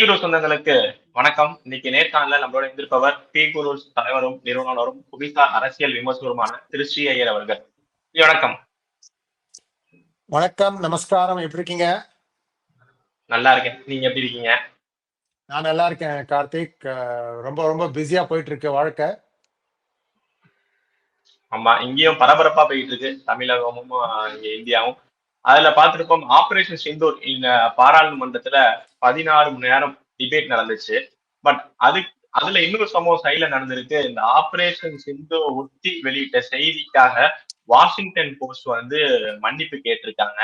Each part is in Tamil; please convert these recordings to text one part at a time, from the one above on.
குரு சொந்தங்களுக்கு வணக்கம். இன்னைக்கு நேர்காணல நம்மளோட இருந்திருப்பவர் பி குரு தலைவரும் நிறுவனரும் புவிசார் அரசியல் விமர்சகருமான திரு ஸ்ரீ ஐயர் அவர்கள். வணக்கம். வணக்கம் நமஸ்காரம். எப்படி இருக்கீங்க? நல்லா இருக்கேன். நீங்க எப்படி இருக்கீங்க? நான் நல்லா இருக்கேன் கார்த்திக். ரொம்ப ரொம்ப பிஸியா போயிட்டு இருக்கு வாழ்க்கை. ஆமா இங்கேயும் பரபரப்பா போயிட்டு இருக்கு தமிழகமும் இங்க இந்தியாவும். அதுல பார்த்திருப்போம் ஆபரேஷன் சிந்தூர் பாராளுமன்றத்துல பதினாறு மணி நேரம் டிபேட் நடந்துச்சு. பட் அது அதுல இன்னொரு சம்பவம் சைட்ல நடந்திருக்கு. இந்த ஆபரேஷன் சிந்து ஒட்டி வெளியிட்ட செய்திக்காக வாஷிங்டன் போஸ்ட் வந்து மன்னிப்பு கேட்டிருக்காங்க.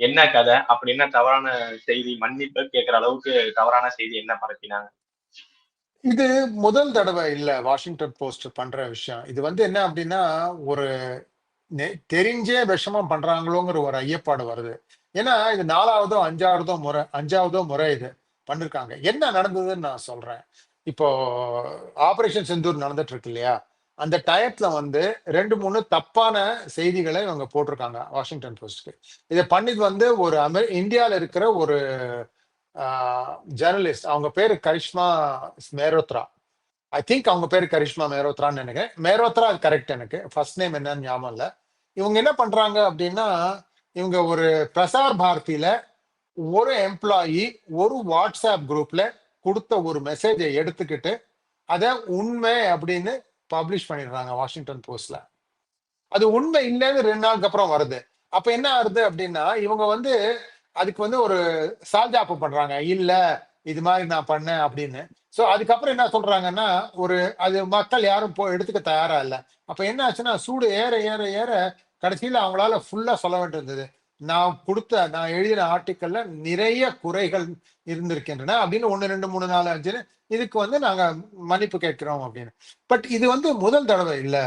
என்ன கதை? அப்படி என்ன தவறான செய்தி? மன்னிப்பு கேட்கிற அளவுக்கு தவறான செய்தி என்ன பரப்பினாங்க? இது முதல் தடவை இல்ல வாஷிங்டன் போஸ்ட் பண்ற விஷயம். இது வந்து என்ன அப்படின்னா ஒரு தெரிஞ்சே விஷமம் பண்றாங்களோங்கிற ஒரு ஐயப்பாடு வருது. ஏன்னா இது நாலாவதோ அஞ்சாவதோ முறை அஞ்சாவதோ முறை இது பண்ணிருக்காங்க. என்ன நடந்ததுன்னு நான் சொல்றேன். இப்போ ஆபரேஷன் செந்தூர் நடந்துட்டு இருக்கு இல்லையா? அந்த டயத்துல வந்து ரெண்டு மூணு தப்பான செய்திகளை இவங்க போட்டிருக்காங்க வாஷிங்டன் போஸ்ட்க்கு இதை பண்ணிது வந்து ஒரு அமெரி இந்தியால இருக்கிற ஒரு ஜேர்னலிஸ்ட் அவங்க பேரு கரிஷ்மா மேரோத்ரா. ஐ திங்க் அவங்க பேர் கரிஷ்மா மேரோத்ரான்னு நினைக்கிறேன். மேரோத்ரா கரெக்ட் எனக்கு. ஃபர்ஸ்ட் நேம் என்னன்னு ஞாபகம் இல்லை. இவங்க என்ன பண்றாங்க அப்படின்னா இவங்க ஒரு பிரசார் பாரதியில ஒரு எம்ப்ளாயி ஒரு வாட்ஸ்அப் குரூப்ல கொடுத்த ஒரு மெசேஜை எடுத்துக்கிட்டு அதை உண்மை அப்படின்னு பப்ளிஷ் பண்ணிடுறாங்க வாஷிங்டன் போஸ்ட்ல. அது உண்மை இல்லைன்னு ரெண்டு நாளுக்கு அப்புறம் வருது. அப்ப என்ன ஆகுது அப்படின்னா இவங்க வந்து அதுக்கு வந்து ஒரு சால்ஜாப்பு பண்றாங்க. இல்ல இது மாதிரி நான் பண்ணேன் அப்படின்னு. ஸோ அதுக்கப்புறம் என்ன சொல்றாங்கன்னா ஒரு அது மக்கள் யாரும் போ எடுத்துக்க தயாரா இல்லை. அப்ப என்ன ஆச்சுன்னா சூடு ஏற ஏற ஏற கடைசியில் அவங்களால ஃபுல்லாக சொல்ல வேண்டியிருந்தது நான் கொடுத்த நான் எழுதின ஆர்டிக்கல்ல நிறைய குறைகள் இருந்திருக்கின்றன அப்படின்னு ஒன்று ரெண்டு மூணு நாலு அஞ்சுன்னு இதுக்கு வந்து நாங்கள் மன்னிப்பு கேட்கிறோம் அப்படின்னு. பட் இது வந்து முதல் தடவை இல்லை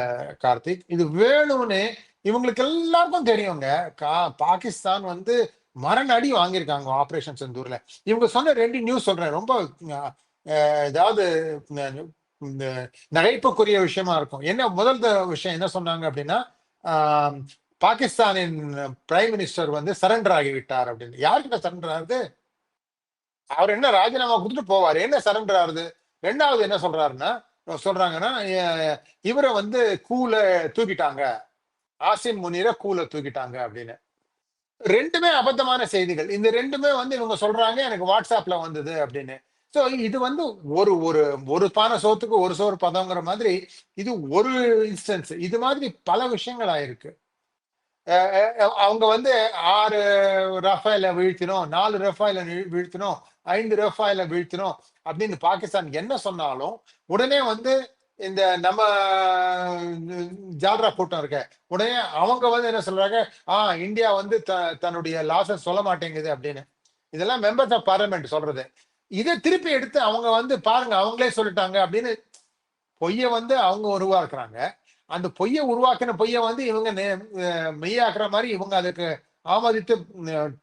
கார்த்திக். இது வேணும்னு இவங்களுக்கு எல்லாருக்கும் தெரியுங்க. கா பாகிஸ்தான் வந்து மரணடி வாங்கியிருக்காங்க ஆப்ரேஷன் செந்தூர்ல. இவங்க சொன்ன ரெண்டு நியூஸ் சொல்றேன். ரொம்ப ஏதாவது இந்த நகைப்புக்குரிய விஷயமா இருக்கும். என்ன முதல் விஷயம் என்ன சொன்னாங்க அப்படின்னா பாகிஸ்தானின் பிரைம் மினிஸ்டர் வந்து சரண்டர் ஆகிவிட்டார் அப்படின்னு. யாருக்கிட்ட சரண்டர் ஆகுது? அவர் என்ன ராஜினாமா கொடுத்துட்டு போவார்? என்ன சரண்டர் ஆகுது? ரெண்டாவது என்ன சொல்றாருன்னா சொல்றாங்கன்னா இவரை வந்து கூல தூக்கிட்டாங்க. ஆசிம் முனீரை கூல தூக்கிட்டாங்க அப்படின்னு. ரெண்டுமே அபத்தமான செய்திகள். இந்த ரெண்டுமே வந்து இவங்க சொல்றாங்க எனக்கு வாட்ஸ்அப்ல வந்தது அப்படின்னு. ஸோ இது வந்து ஒரு ஒரு ஒரு பானை சோத்துக்கு ஒரு சோறு பதங்கிற மாதிரி இது ஒரு இன்ஸ்டன்ஸ் இது மாதிரி பல விஷயங்கள் ஆயிருக்கு. அவங்க வந்து ஆறு ரஃபாயில வீழ்த்தினோம் நாலு ரஃபாயில வீழ்த்தினோம் ஐந்து ரஃபாயில வீழ்த்தினோம் அப்படின்னு பாகிஸ்தான் என்ன சொன்னாலும் உடனே வந்து இந்த நம்ம ஜால்ரா கூட்டம் இருக்க உடனே அவங்க வந்து என்ன சொல்றாங்க ஆஹ் இந்தியா வந்து த- தன்னுடைய லாஸ சொல்ல மாட்டேங்குது அப்படின்னு. இதெல்லாம் மெம்பர்ஸ் ஆஃப் பார்லிமெண்ட் சொல்றது. இதை திருப்பி எடுத்து அவங்க வந்து பாருங்க அவங்களே சொல்லிட்டாங்க அப்படின்னு பொய்யை வந்து அவங்க உருவாக்குறாங்க. அந்த பொய்யை உருவாக்கின பொய்யை வந்து இவங்க மெய்யாக்குற மாதிரி இவங்க அதுக்கு ஆமதித்து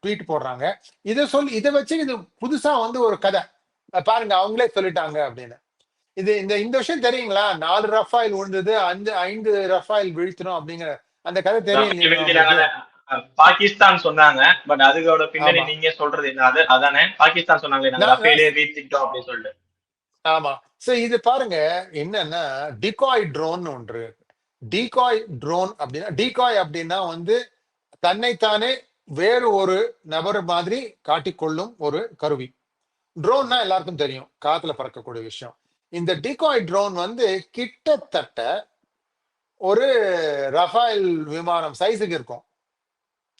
ட்வீட் போடுறாங்க. இதை சொல்லி இதை வச்சு இது புதுசா வந்து ஒரு கதை. பாருங்க அவங்களே சொல்லிட்டாங்க அப்படின்னு. இது இந்த இந்த விஷயம் தெரியுங்களா? நாலு ரஃபாயில் விழுந்தது அஞ்சு ஐந்து ரஃபாயில் வீழ்த்தினோம் அப்படிங்கிற அந்த கதை தெரியும் பாகிஸ்தான் சொன்னாங்க பட் அதுக்கோட பின்னணி. நீங்க சொல்றது என்ன? அது அதானே? பாகிஸ்தான் சொன்னாங்களே வீழ்த்திட்டோம் அப்படின்னு சொல்லிட்டு. ஆமா. சோ இது பாருங்க என்னன்னா டிகாய் ட்ரோன் ஒன்று. டிகாய் ட்ரோன் அப்படின்னா டிகாய் அப்படின்னா வந்து தன்னைத்தானே வேறு ஒரு நபர் மாதிரி காட்டிக்கொள்ளும் ஒரு கருவி. ட்ரோன்னா எல்லாருக்கும் தெரியும் காத்துல பறக்கக்கூடிய விஷயம். இந்த டிகாய் ட்ரோன் வந்து கிட்டத்தட்ட ஒரு ரஃபேல் விமானம் சைஸுக்கு இருக்கும்.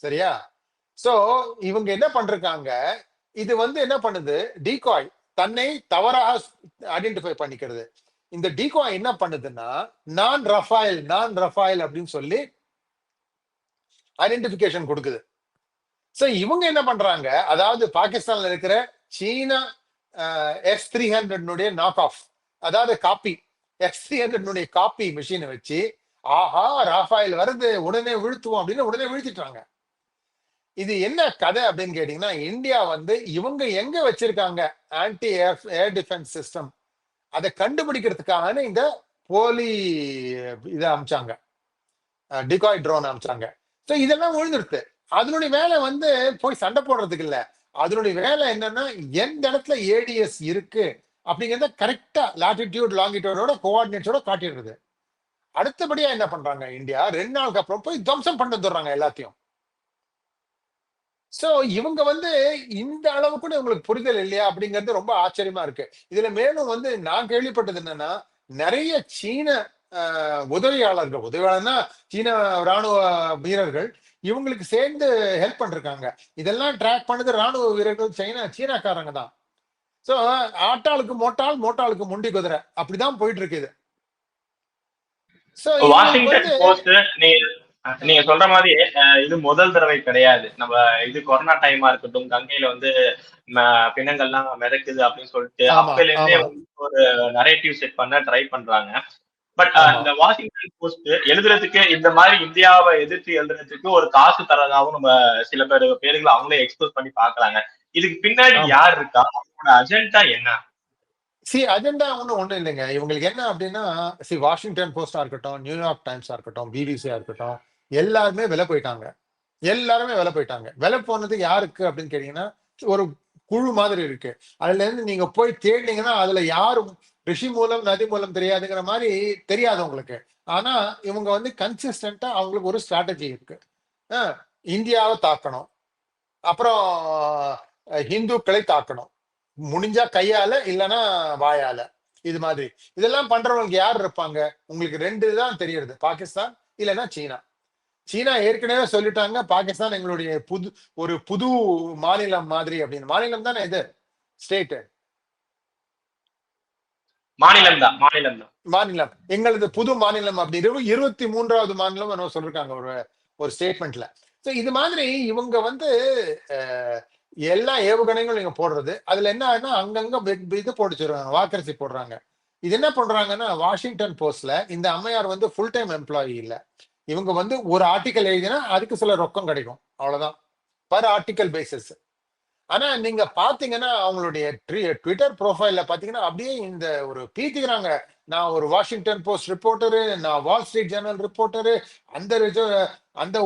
சரியா? சோ இவங்க என்ன பண்றாங்க? இது வந்து என்ன பண்ணுது? டிகாய் தன்னை தவறாக ஐடென்டிஃபை பண்ணிக்கிறது. இந்த டிகாய் என்ன பண்ணுதுன்னா நான் ரஃபாயில் நான் ரஃபாயில் அப்படின்னு சொல்லி ஐடென்டிபிகேஷன் கொடுக்குது. சோ இவங்க என்ன பண்றாங்க? அதாவது பாகிஸ்தான்ல இருக்கிற சீனா எஸ் த்ரீ ஹண்ட்ரட்னுடைய நாக் ஆஃப் அதாவது காப்பி எஸ் த்ரீ ஹண்ட்ரட்னுடைய காப்பி மிஷினை வச்சு ஆஹா ராஃபாயில் வருது உடனே விழுத்துவோம் அப்படின்னு உடனே விழுத்திட்டாங்க. இது என்ன கதை அப்படின்னு கேட்டீங்கன்னா இந்தியா வந்து இவங்க எங்க வச்சிருக்காங்க? Anti air air defence system அதை கண்டுபிடிக்கிறதுக்கான இந்த போலி இதை அமைச்சாங்க. டிகாய் ட்ரோன் அமைச்சாங்க. ஸோ இதெல்லாம் விழுந்துருது அதனுடைய வேலை வந்து போய் சண்டை போடுறதுக்கு இல்லை. அதனுடைய வேலை என்னன்னா எந்த இடத்துல ஏடிஎஸ் இருக்கு அப்படிங்கிறத கரெக்டா லாட்டிடியூட் லாங்கிடியூடோட கோஆர்டினேட்ஸோட காட்டிடுறது. அடுத்தபடியா என்ன பண்றாங்க இந்தியா? ரெண்டு நாளுக்கு அப்புறம் போய் துவம்சம் பண்ணிட்டு வந்துடுறாங்க எல்லாத்தையும். சோ இவங்க வந்து இந்த அளவு கூட உங்களுக்கு புரிதல் இல்லையா அப்படிங்கிறது ரொம்ப ஆச்சரியமா இருக்கு. இதுல மேலும் வந்து நான் கேள்விப்பட்டது என்னன்னா நிறைய சீன உதவியாளர்கள் உதவியாளர்னா சீன ராணுவ வீரர்கள் இவங்களுக்கு சேர்ந்து ஹெல்ப் பண்ணிருக்காங்க. இதெல்லாம் ட்ராக் பண்ணது ராணுவ வீரர்கள் சைனா சீனாக்காரங்க தான். சோ ஆட்டாளுக்கு மோட்டாள் மோட்டாளுக்கு முண்டி குதிரை. அப்படிதான் போயிட்டு இருக்கு இது. சோ வாஷிங்டன் போஸ்ட் நீங்க சொல்ற மாதிரி இது முதல் தடவை கிடையாது. நம்ம இது கொரோனா டைமா இருக்கட்டும் கங்கையில வந்து பிணங்கள்லாம் மிதக்குது அப்படின்னு சொல்லிட்டு அப்பல இருந்தே ஒரு நரேட்டிவ் செட் பண்ண ட்ரை பண்றாங்க. பட். இந்த வாஷிங்டன் போஸ்ட் எழுதுறதுக்கு இந்த மாதிரி இந்தியாவை எதிர்த்து எழுதுறதுக்கு ஒரு காசு தரதாகவும் நம்ம சில பேர் பேருங்களை அவங்களே எக்ஸ்போஸ் பண்ணி பாக்குறாங்க இதுக்கு பின்னாடி. யார் இருக்கா? அவங்களோட அஜெண்டா என்ன? சி அஜெண்டா ஒன்றும் ஒன்றும் இல்லைங்க. இவங்களுக்கு என்ன அப்படின்னா சி வாஷிங்டன் போஸ்டா இருக்கட்டும் நியூயார்க் டைம்ஸா இருக்கட்டும் பிபிசியா இருக்கட்டும் எல்லாருமே விலை போயிட்டாங்க. எல்லாருமே விலை போயிட்டாங்க. விலை போனது யாருக்கு அப்படின்னு கேட்டீங்கன்னா ஒரு குழு மாதிரி இருக்கு. அதுல இருந்து நீங்க போய் தேடினீங்கன்னா அதுல யாரும் ரிஷி மூலம் நதி மூலம் தெரியாதுங்கிற மாதிரி தெரியாது உங்களுக்கு. ஆனா இவங்க வந்து கன்சிஸ்டண்டா அவங்களுக்கு ஒரு ஸ்ட்ராட்டஜி இருக்கு. இந்தியாவை தாக்கணும். அப்புறம் ஹிந்துக்களை தாக்கணும். முடிஞ்சா கையால இல்லைன்னா வாயால. இது மாதிரி. இதெல்லாம் பண்றவங்களுக்கு யார் இருப்பாங்க? உங்களுக்கு ரெண்டு தான் தெரியறது. பாகிஸ்தான் இல்லைன்னா சீனா. சீனா ஏற்கனவே சொல்லிட்டாங்க பாகிஸ்தான் எங்களுடைய புது ஒரு புது மாநிலம் மாதிரி அப்படின்னு. மாநிலம் தானே இது? ஸ்டேட் மாநிலம் தான் மாநிலம் தான். மாநிலம். எங்களது புது மாநிலம் அப்படி. இரு- இருபத்தி மூன்றாவது மாநிலம் என்ன சொல்லிருக்காங்க ஒரு ஒரு ஸ்டேட்மெண்ட்ல ஸோ இது மாதிரி இவங்க வந்து எல்லா ஏவுகணைகளும் இங்க போடுறது. அதுல என்ன ஆகுதுன்னா அங்கங்க இது போட்டுச்சிருவாங்க வாக்கரிசி போடுறாங்க. இது என்ன பண்றாங்கன்னா வாஷிங்டன் போஸ்ட்ல இந்த அம்மையார் வந்து ஃபுல் டைம் எம்ப்ளாயி இல்ல. இவங்க வந்து ஒரு ஆர்டிக்கல் எழுதினா அதுக்கு சில ரொக்கம் கிடைக்கும். அவ்வளவுதான். பர் ஆர்டிக்கல் பேசிஸ் ஆனா நீங்க பாத்தீங்கன்னா அவங்களுடைய ட்விட்டர் ப்ரொஃபைல்ல பாத்தீங்கன்னா அப்படியே இந்த ஒரு பீத்திக்கிறாங்க நான் ஒரு வாஷிங்டன் போஸ்ட் ரிப்போர்ட்டரு நான் வால் ஸ்ட்ரீட் ஜேர்னல் ரிப்போர்ட்டரு அந்த அந்த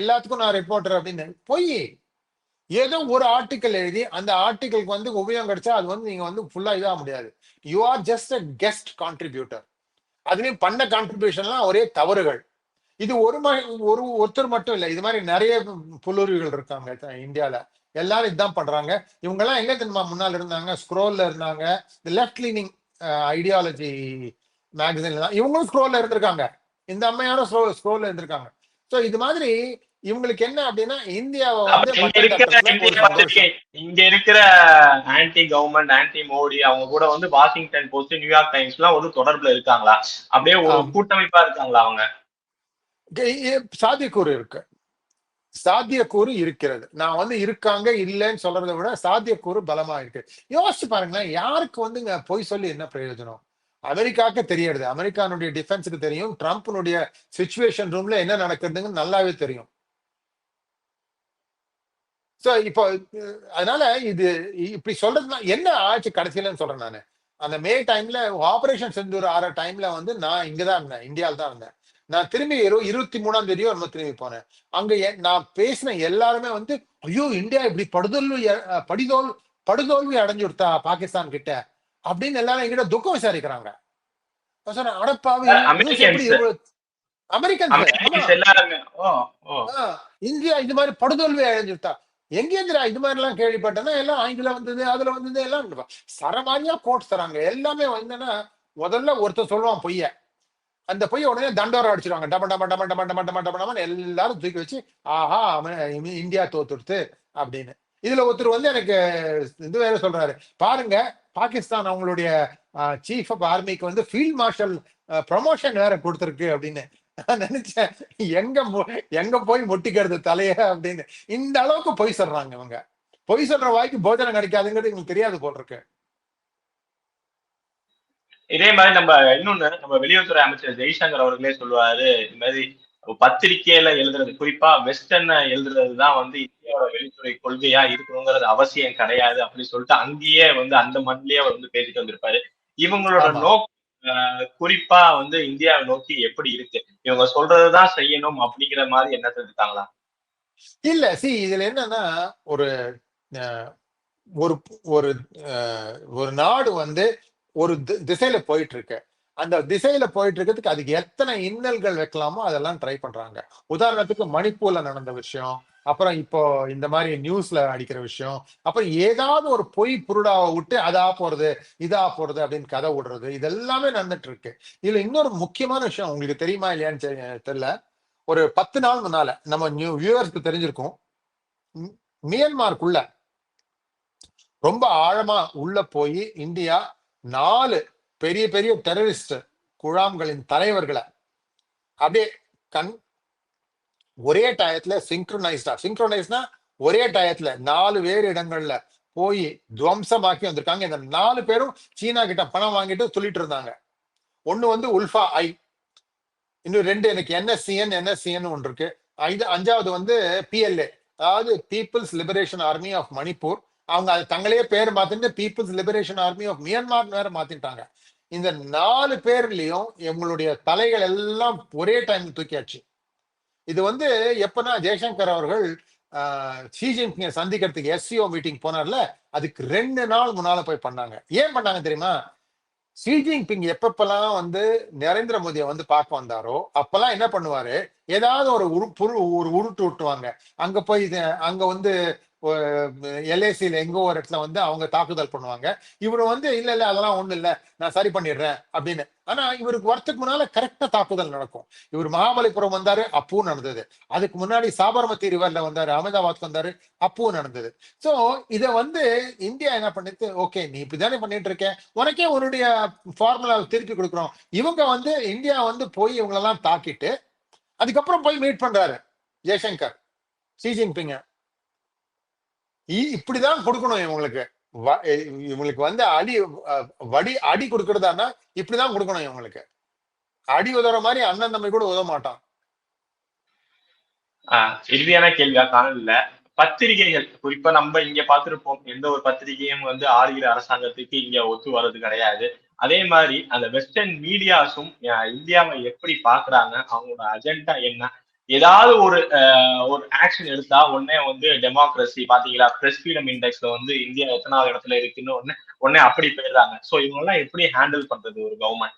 எல்லாத்துக்கும் நான் ரிப்போர்ட்டர் அப்படின்னு போய் ஏதோ ஒரு ஆர்டிக்கல் எழுதி அந்த ஆர்டிக்கலுக்கு வந்து உபயோகம் கிடைச்சா அது வந்து நீங்க வந்து ஃபுல்லா இதாக முடியாது. You are just a guest contributor அதுலயும் பண்ண கான்ட்ரிபியூஷன்லாம் ஒரே தவறுகள். இது ஒரு ம- ஒரு ஒருத்தர் மட்டும் இல்லை இது மாதிரி நிறைய புல்லுருவிகள் இருக்காங்க இந்தியாவில் எல்லாரும் இதுதான் பண்றாங்க. இவங்கெல்லாம் எங்கே எங்க தெரியுமா முன்னால் இருந்தாங்க? ஸ்க்ரோல்ல இருந்தாங்க. இந்த லெஃப்ட் லீனிங் ஐடியாலஜி மேகசின்ல தான். இவங்களும் ஸ்க்ரோல்ல இருந்திருக்காங்க. இந்த அம்மையாரும் ஸ்க்ரோல்ல இருந்திருக்காங்க. ஸோ இது மாதிரி இவங்களுக்கு என்ன அப்படின்னா இந்தியாவை வந்து இங்க இருக்கிற ஆன்டி கவர்மெண்ட் ஆன்டி மோடி அவங்க கூட வந்து வாஷிங்டன் போஸ்ட் நியூயார்க் டைம்ஸ் எல்லாம் ஒரு தொடர்புல இருக்காங்களா? அப்படியே ஒரு. கூட்டமைப்பா இருக்காங்களா அவங்க? சாத்தியக்கூறு இருக்கு. சாத்தியக்கூறு இருக்கிறது. நான் வந்து இருக்காங்க இல்லைன்னு சொல்றதை விட சாத்தியக்கூறு பலமா இருக்கு. யோசிச்சு பாருங்களேன் யாருக்கு வந்துங்க பொய் சொல்லி என்ன பிரயோஜனம்? அமெரிக்காவுக்கு தெரியுது அமெரிக்கானுடைய டிஃபென்ஸுக்கு தெரியும். ட்ரம்ப்னுடைய சுச்சுவேஷன் ரூம்ல என்ன நடக்குதுன்னு நல்லாவே தெரியும். சோ இப்போ அதனால இது இப்படி சொல்றதுனா என்ன ஆச்சு கடைசியிலன்னு சொல்றேன் நானு. அந்த மே டைம்ல ஆபரேஷன் செந்தூர் ஆற டைம்ல வந்து நான் இங்கதான் இருந்தேன் இந்தியாவில் தான் இருந்தேன். நான் திரும்பி இரு இருபத்தி மூணாம் தேதியோ என்னமோ திரும்பி போனேன். அங்க நான் பேசின எல்லாருமே வந்து ஐயோ இந்தியா இப்படி படுதோல்வி படிதோல் படுதோல்வி அடைஞ்சு விடுத்தா பாகிஸ்தான் கிட்ட? அப்படின்னு எல்லாரும் என்கிட்ட துக்கம் விசாரிக்கிறாங்க. சொன்னேன் அடப்பாவி ஆ, இந்தியா இது மாதிரி படுதோல்வி அடைஞ்சுட்டா எங்கேருந்துடா இது மாதிரிலாம் கேள்விப்பட்டேன்னா எல்லாம் ஆங்கில வந்தது அதுல வந்தது எல்லாம் சரமாரியா கோட்ஸ் தராங்க. எல்லாமே வந்தேன்னா முதல்ல ஒருத்தர் சொல்லுவான் பொய்ய. அந்த பொய்ய உடனே தண்டோரம் அடிச்சிருவாங்க. டப டம டம டப டப டப டப எல்லாரும் தூக்கி வச்சு ஆஹா அவன் இந்தியா தோத்துடுத்து அப்படின்னு. இதுல ஒருத்தர் வந்து எனக்கு இது வேற சொல்றாரு. பாருங்க பாகிஸ்தான் அவங்களுடைய சீஃப் ஆஃப் ஆர்மிக்கு வந்து ஃபீல்ட் மார்ஷல் ப்ரொமோஷன் வேற கொடுத்துருக்கு அப்படின்னு. நினைச்சேன் எங்க எங்க போய் முட்டிக்கிறது தலைய அப்படின்னு. இந்த அளவுக்கு பொய் சொல்றாங்க இவங்க. பொய் சொல்ற வாய்க்கு போஜனம் கிடைக்காதுங்கிறது எங்களுக்கு தெரியாது போல் இருக்கு இதே மாதிரி நம்ம இன்னொன்னு நம்ம வெளியுறவுத்துறை அமைச்சர் ஜெய்சங்கர் அவர்களே சொல்லுவாரு இந்த மாதிரி பத்திரிகையில எழுதுறது குறிப்பா வெஸ்டர்ன் எழுதுறது தான் வந்து இந்தியாவோட வெளித்துறை கொள்கையா இருக்கணுங்கிறது அவசியம் கிடையாது அப்படின்னு சொல்லிட்டு அங்கேயே வந்து அந்த மண்ணிலேயே அவர் வந்து பேசிட்டு வந்திருப்பாரு. இவங்களோட. நோக்கம் குறிப்பா வந்து இந்தியாவை நோக்கி எப்படி இருக்கு? இவங்க சொல்றதுதான் செய்யணும் அப்படிங்கிற மாதிரி எண்ணத்துல இருக்காங்களா இல்ல சி இதுல என்னன்னா ஒரு அஹ், ஒரு ஒரு அஹ், ஒரு நாடு வந்து ஒரு தி- திசையில போயிட்டு இருக்கு அந்த திசையில போயிட்டு இருக்கிறதுக்கு அதுக்கு எத்தனை இன்னல்கள் வைக்கலாமோ அதெல்லாம் ட்ரை பண்றாங்க. உதாரணத்துக்கு மணிப்பூர்ல நடந்த விஷயம் அப்புறம் இப்போ இந்த மாதிரி நியூஸ்ல அடிக்கிற விஷயம். அப்புறம் ஏதாவது ஒரு பொய் புருடாவை விட்டு அதா போறது இதா போறது அப்படின்னு கதை விடுறது இதெல்லாமே நடந்துட்டு இருக்கு. இதுல இன்னொரு முக்கியமான விஷயம் உங்களுக்கு தெரியுமா இல்லையான்னு தெரியல. ஒரு பத்து நாள் முன்னால நம்ம நியூ வியூவர்ஸ்க்கு தெரிஞ்சிருக்கும். மி- மியான்மாருக்குள்ள ரொம்ப ஆழமா உள்ள போய் இந்தியா நாலு பெரிய பெரிய டெரரிஸ்ட் குழாம்களின் தலைவர்களை அப்படியே கண் ஒரே டயத்துல சிங்க்ரோனைஸ்டா சிங்க்ரோனைஸ்னா ஒரே டயத்துல நாலு வேறு இடங்கள்ல போய் துவம்சமாக்கி வந்திருக்காங்க. இந்த நாலு பேரும் சீனா கிட்ட பணம் வாங்கிட்டு சொல்லிட்டு இருந்தாங்க. ஒன்னு வந்து உல்ஃபா ஐ. இன்னும் ரெண்டு எனக்கு என்எஸ்சிஎன் என்எஸ்சிஎன் ஒன்று இருக்கு. ஐந்து அஞ்சாவது வந்து பிஎல்ஏ அதாவது people's liberation army of Manipur அவங்க அது தங்களே பேர் மாத்திட்டு people's liberation army of Myanmar வேற மாத்திட்டாங்க இந்த நாலு பேர்லயும் எங்களுடைய தலைகள் எல்லாம் ஒரே டைம் தூக்கியாச்சு. இது வந்து எப்பனா ஜெய்சங்கர் அவர்கள் ஷி ஜின்பிங்கை சந்திக்கிறதுக்கு எஸ்சிஓ மீட்டிங் போனார்ல அதுக்கு ரெண்டு நாள் முன்னால போய் பண்ணாங்க. ஏன் பண்ணாங்க தெரியுமா? ஷி ஜின்பிங் எப்பப்பெல்லாம் வந்து நரேந்திர மோடியை வந்து பார்க்க வந்தாரோ அப்பெல்லாம் என்ன பண்ணுவாரு? ஏதாவது ஒரு உரு ஒரு உருட்டு விட்டுவாங்க அங்க போய் அங்க வந்து எல்ஐசியில் எங்கோ ஒரு இடத்துல வந்து அவங்க தாக்குதல் பண்ணுவாங்க. இவர் வந்து இல்லை இல்லை அதெல்லாம் ஒன்றும் இல்லை. நான் சரி பண்ணிடுறேன். அப்படின்னு. ஆனா இவருக்கு வரத்துக்கு முன்னால கரெக்டா தாக்குதல் நடக்கும். இவர் மகாபலிபுரம் வந்தாரு அப்பவும் நடந்தது. அதுக்கு முன்னாடி சாபர்மதி ரிவர்ல வந்தாரு அகமதாபாத் வந்தாரு அப்பவும் நடந்தது. சோ இத வந்து இந்தியா என்ன பண்ணிட்டு ஓகே நீ இப்படிதானே பண்ணிட்டு இருக்க உனக்கே உன்னுடைய ஃபார்முலா திருப்பி கொடுக்குறோம். இவங்க வந்து இந்தியா வந்து போய் இவங்களெல்லாம் தாக்கிட்டு அதுக்கப்புறம் போய் மீட் பண்றாரு ஜெய்சங்கர் ஷி ஜின்பிங்க இப்படிதான் கொடுக்கணும் இவங்களுக்கு. வ- இவங்களுக்கு வந்து அடி வடி அடி கொடுக்கறதானா இப்படிதான் கொடுக்கணும் இவங்களுக்கு. அடி உதற மாதிரி அண்ணன் தம்பி கூட உதவ மாட்டான். ஆஹ் இறுதியான கேள்வியா? காணல பத்திரிகைகள் குறிப்பா நம்ம இங்க பார்த்திருப்போம். எந்த ஒரு பத்திரிகையும் வந்து ஆளுகிற அரசாங்கத்துக்கு இங்க ஒத்து வர்றது கிடையாது. அதே மாதிரி அந்த வெஸ்டர்ன் மீடியாஸும் இந்தியாவை எப்படி பாக்குறாங்க அவங்களோட அஜெண்டா என்ன? ஏதாவது ஒரு ஒரு ஆக்ஷன் எடுத்தா உடனே வந்து டெமோக்ரஸி பாத்தீங்களா? பிரஸ் ஃப்ரீடம் இண்டெக்ஸ்ல வந்து இந்தியா எத்தனாவது இடத்துல இருக்குன்னு உடனே உடனே அப்படி போயிடுறாங்க. சோ இவங்கெல்லாம் எப்படி ஹேண்டில் பண்றது ஒரு கவர்மெண்ட்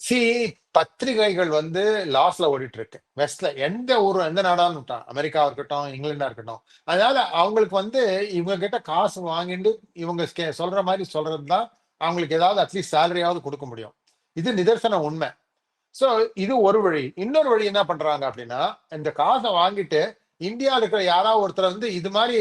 சி பத்திரிகைகள் வந்து லாஸ்ல ஓடிட்டு இருக்கு வெஸ்ட்ல எந்த ஊரும் எந்த நாடாலும் இருக்கட்டும் அமெரிக்கா இருக்கட்டும் இங்கிலாண்டா இருக்கட்டும். அதனால அவங்களுக்கு வந்து இவங்க கிட்ட காசு வாங்கிட்டு இவங்க சொல்ற மாதிரி சொல்றது தான் அவங்களுக்கு ஏதாவது அட்லீஸ்ட் சேலரியாவது கொடுக்க முடியும். இது நிதர்சன உண்மை. சோ இது ஒரு வழி. இன்னொரு வழி என்ன பண்றாங்க அப்படின்னா இந்த காசை வாங்கிட்டு இந்தியாவில் இருக்கிற யாராவது ஒருத்தர் வந்து இது மாதிரி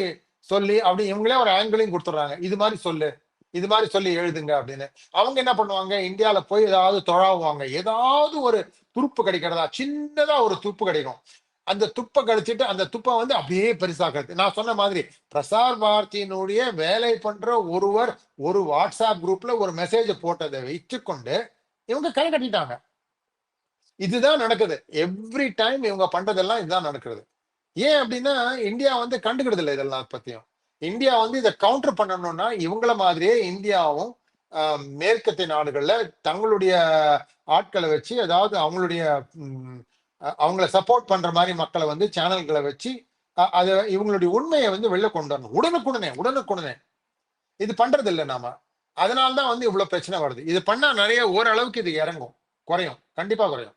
சொல்லி அப்படி இவங்களே ஒரு ஆங்கிளையும் கொடுத்துட்றாங்க. இது மாதிரி சொல்லு இது மாதிரி சொல்லி எழுதுங்க அப்படின்னு. அவங்க என்ன பண்ணுவாங்க? இந்தியாவில் போய் ஏதாவது தொழாவுவாங்க. ஏதாவது ஒரு துருப்பு கிடைக்கிறதா சின்னதா ஒரு துப்பு கிடைக்கும். அந்த துப்பை கடிச்சிட்டு அந்த துப்பை வந்து அப்படியே பெருசாக்குறது. நான் சொன்ன மாதிரி பிரசார் பாரதியினுடைய வேலை பண்ற ஒருவர் ஒரு வாட்ஸ்அப் குரூப்ல ஒரு மெசேஜ் போட்டதை வைத்துக்கொண்டு இவங்க கை கட்டிட்டாங்க. இதுதான் நடக்குது. எவ்ரி டைம் இவங்க பண்றதெல்லாம் இதுதான் நடக்கிறது. ஏன் அப்படின்னா இந்தியா வந்து கண்டுக்கிறது இல்லை இதெல்லாம் பத்தியும். இந்தியா வந்து இதை கவுண்டர் பண்ணணும்னா இவங்கள மாதிரியே இந்தியாவும் மேற்கத்திய நாடுகள்ல தங்களுடைய ஆட்களை வச்சு அதாவது அவங்களுடைய அவங்கள சப்போர்ட் பண்ற மாதிரி மக்களை வந்து சேனல்களை வச்சு அதை இவங்களுடைய உண்மையை வந்து வெளில கொண்டு வரணும். உடனுக்குடனே உடனுக்குடனே. இது பண்றது இல்லை நாம. அதனால தான் வந்து இவ்வளவு பிரச்சனை வருது. இது பண்ணா நிறைய ஓரளவுக்கு இது இறங்கும். குறையும். கண்டிப்பா குறையும்.